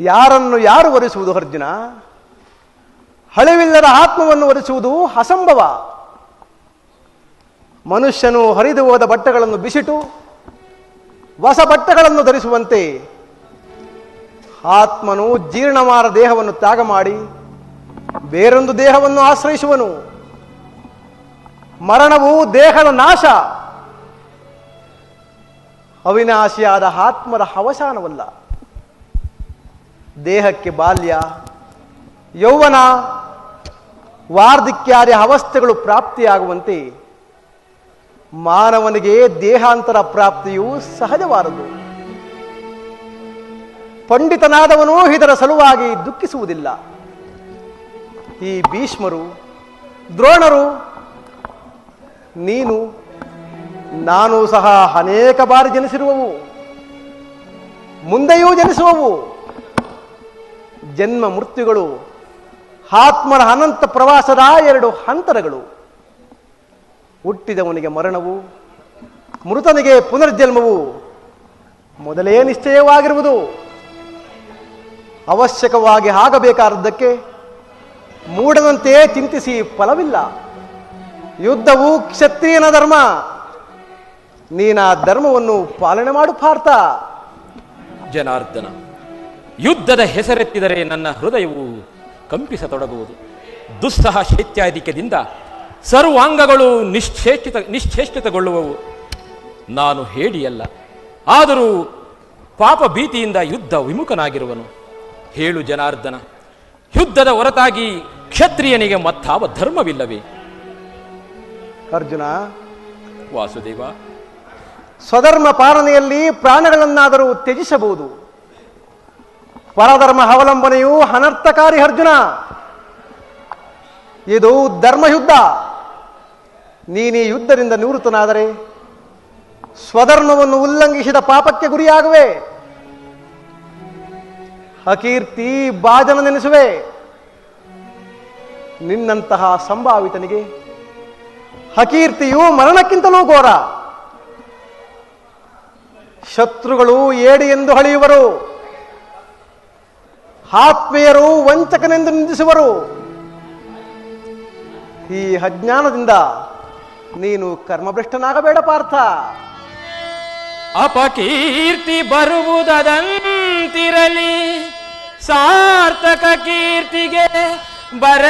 ಯಾರನ್ನು ಯಾರು ಒರೆಸುವುದು ಅರ್ಜುನ? ಹಳಿವಿಲ್ಲದ ಆತ್ಮವನ್ನು ಒರೆಸುವುದು ಅಸಂಭವ. ಮನುಷ್ಯನು ಹರಿದು ಹೋದ ಬಟ್ಟೆಗಳನ್ನು ಬಿಸಿಟು, ಹೊಸ ಬಟ್ಟೆಗಳನ್ನು ಧರಿಸುವಂತೆ ಆತ್ಮನು ಜೀರ್ಣವಾರ ದೇಹವನ್ನು ತ್ಯಾಗ ಮಾಡಿ ಬೇರೊಂದು ದೇಹವನ್ನು ಆಶ್ರಯಿಸುವನು. ಮರಣವು ದೇಹದ ನಾಶ. ಅವಿನಾಶಿಯಾದ ಆತ್ಮದ ಅವಸಾನವಲ್ಲ. ದೇಹಕ್ಕೆ ಬಾಲ್ಯ, ಯೌವನ ವಾರ್ಧಕ್ಯಾದಿ ಅವಸ್ಥೆಗಳು ಪ್ರಾಪ್ತಿಯಾಗುವಂತೆ ಮಾನವನಿಗೆ ದೇಹಾಂತರ ಪ್ರಾಪ್ತಿಯು ಸಹಜವಾರದು. ಪಂಡಿತನಾದವನು ಇದರ ಸಲುವಾಗಿ ದುಃಖಿಸುವುದಿಲ್ಲ. ಈ ಭೀಷ್ಮರು, ದ್ರೋಣರು, ನೀನು, ನಾನು ಸಹ ಅನೇಕ ಬಾರಿ ಜನಿಸಿರುವವು, ಮುಂದೆಯೂ ಜನಿಸುವವು. ಜನ್ಮ ಮೃತ್ಯುಗಳು ಆತ್ಮರ ಅನಂತ ಪ್ರವಾಸದ ಎರಡು ಹಂತರಗಳು ಹುಟ್ಟಿದವನಿಗೆ ಮರಣವು, ಮೃತನಿಗೆ ಪುನರ್ಜನ್ಮವು, ಮೊದಲೇ ನಿಶ್ಚಯವಾಗಿರುವುದು. ಅವಶ್ಯಕವಾಗಿ ಆಗಬೇಕಾದದ್ದಕ್ಕೆ ಮೂಡದಂತೆ ಚಿಂತಿಸಿ ಫಲವಿಲ್ಲ. ಯುದ್ಧವು ಕ್ಷತ್ರಿಯನ ಧರ್ಮ. ನೀನ ಧರ್ಮವನ್ನು ಪಾಲನೆ ಮಾಡು ಪಾರ್ಥ. ಜನಾರ್ದನ. ಯುದ್ಧದ ಹೆಸರೆತ್ತಿದರೆ ನನ್ನ ಹೃದಯವು ಕಂಪಿಸತೊಡಗುವುದು. ದುಸ್ಸಹ ಶೈತ್ಯಾಧಿಕ್ಯದಿಂದ ಸರ್ವಾಂಗಗಳು ನಿಶ್ಚೇಷ್ಟಿತ ನಿಶ್ಚೇಷ್ಟಿತಗೊಳ್ಳುವವು. ನಾನು ಹೇಳಿಯಲ್ಲ ಆದರೂ ಪಾಪ ಭೀತಿಯಿಂದ ಯುದ್ಧ ವಿಮುಖನಾಗಿರುವನು. ಹೇಳು ಜನಾರ್ದನ ಯುದ್ಧದ ಹೊರತಾಗಿ ಕ್ಷತ್ರಿಯನಿಗೆ ಮತ್ತಾವ ಧರ್ಮವಿಲ್ಲವೇ? ಅರ್ಜುನ ವಾಸುದೇವ. ಸ್ವಧರ್ಮ ಪಾಲನೆಯಲ್ಲಿ ಪ್ರಾಣಗಳನ್ನಾದರೂ ತ್ಯಜಿಸಬಹುದು. ಪರಧರ್ಮ ಅವಲಂಬನೆಯು ಅನರ್ಥಕಾರಿ ಅರ್ಜುನ. ಇದು ಧರ್ಮಯುದ್ಧ. ನೀನೀ ಯುದ್ಧದಿಂದ ನಿವೃತ್ತನಾದರೆ ಸ್ವಧರ್ಮವನ್ನು ಉಲ್ಲಂಘಿಸಿದ ಪಾಪಕ್ಕೆ ಗುರಿಯಾಗುವೆ. ಅಕೀರ್ತಿ ಬಾಜನ ನೆನೆಸುವೆ. ನಿನ್ನಂತಹ ಸಂಭಾವಿತನಿಗೆ ಅಕೀರ್ತಿಯು ಮರಣಕ್ಕಿಂತಲೂ ಘೋರ. ಶತ್ರುಗಳು ಏಡಿ ಎಂದು ಹಳೆಯುವರು ಆತ್ಮೀಯರು ವಂಚಕನೆಂದು ನಿಂದಿಸುವರು. ಈ ಅಜ್ಞಾನದಿಂದ ನೀನು ಕರ್ಮಭ್ರಷ್ಟನಾಗಬೇಡ ಪಾರ್ಥ. ಅಪಕೀರ್ತಿ ಬರುವುದದಂತಿರಲಿ ಸಾರ್ಥಕ ಕೀರ್ತಿಗೆ ಬರ